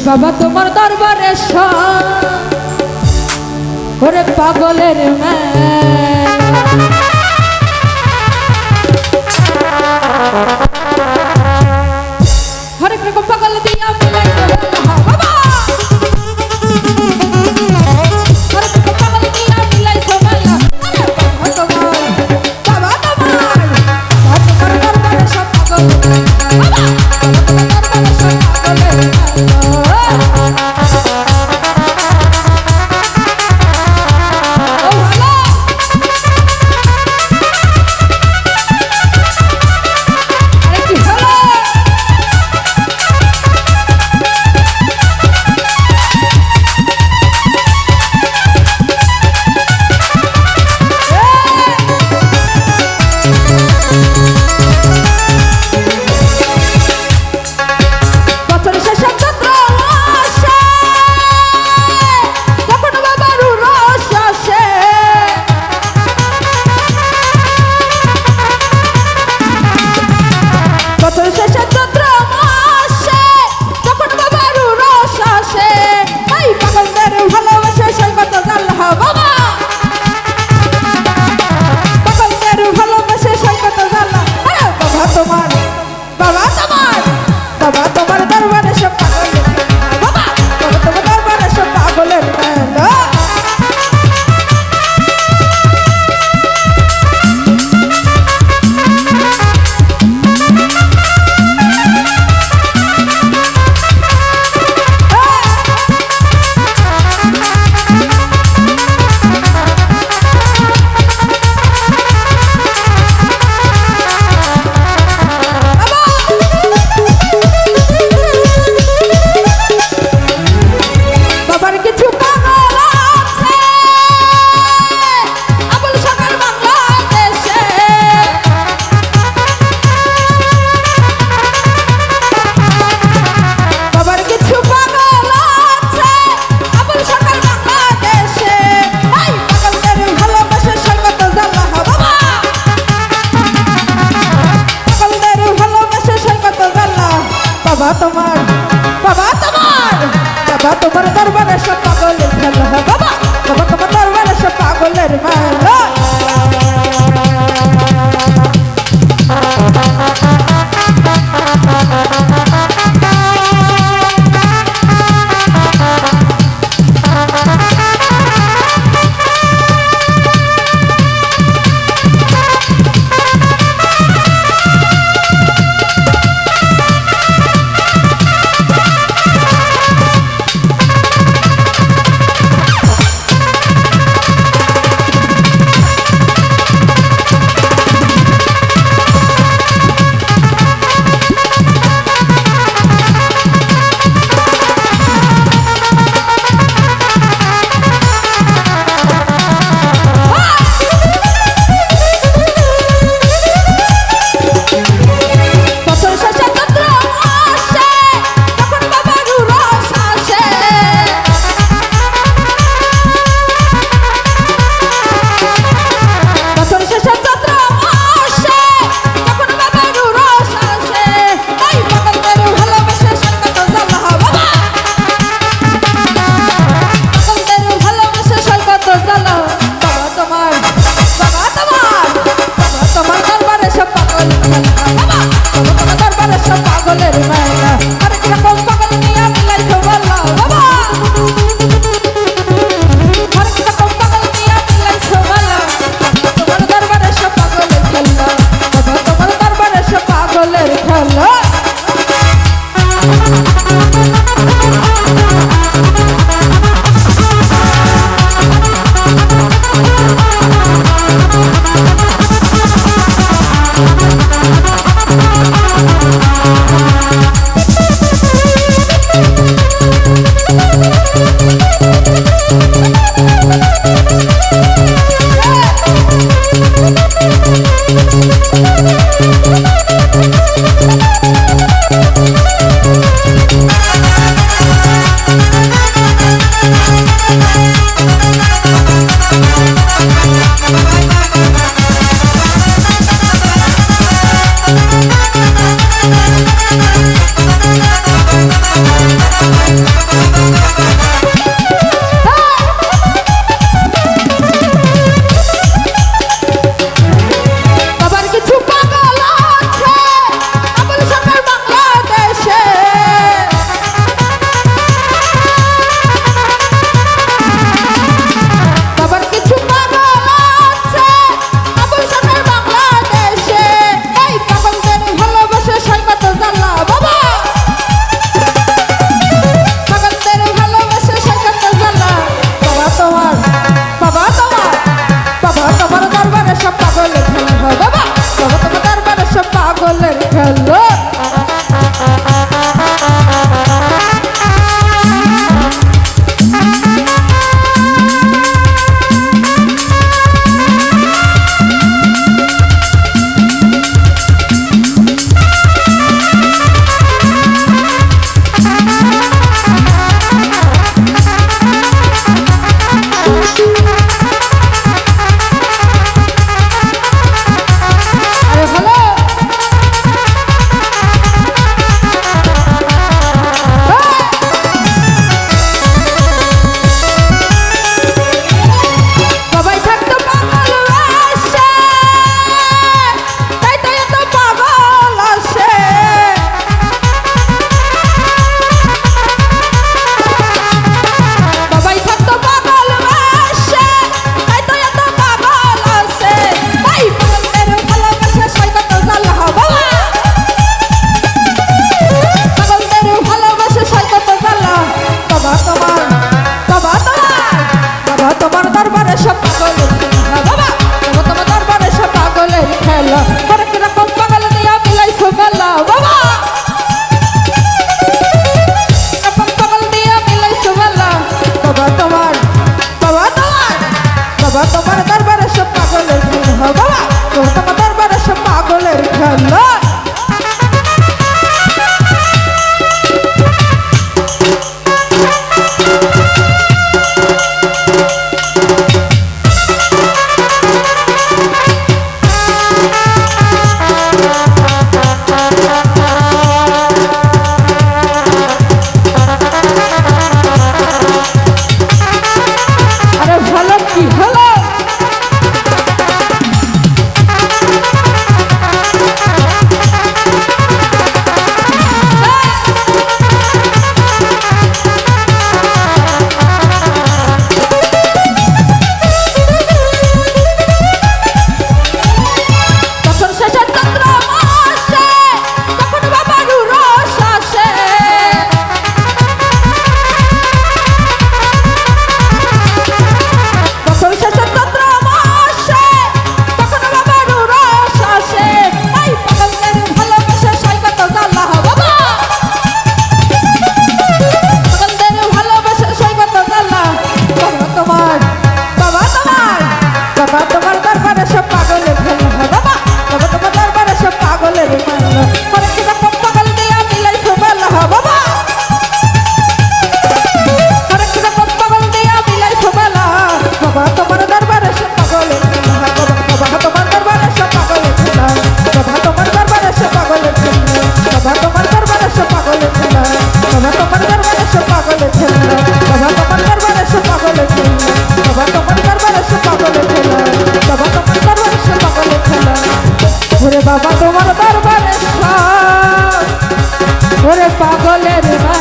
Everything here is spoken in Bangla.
বাবা তোমার দরবারে সরে পাগলের হরেক বাবা, তোমার দরবারে সে পাগল ছিল। বাবা, তোমার দরবারে সে পাগল ছিল। বাবা, তোমার দরবারে সে পাগল ছিল। বাবা, তোমার দরবারে সে পাগল ছিল। বাবা, তোমার দরবারে সে পাগল ছিল। ওরে বাবা, তোমার দরবারে ওরে পাগলের মা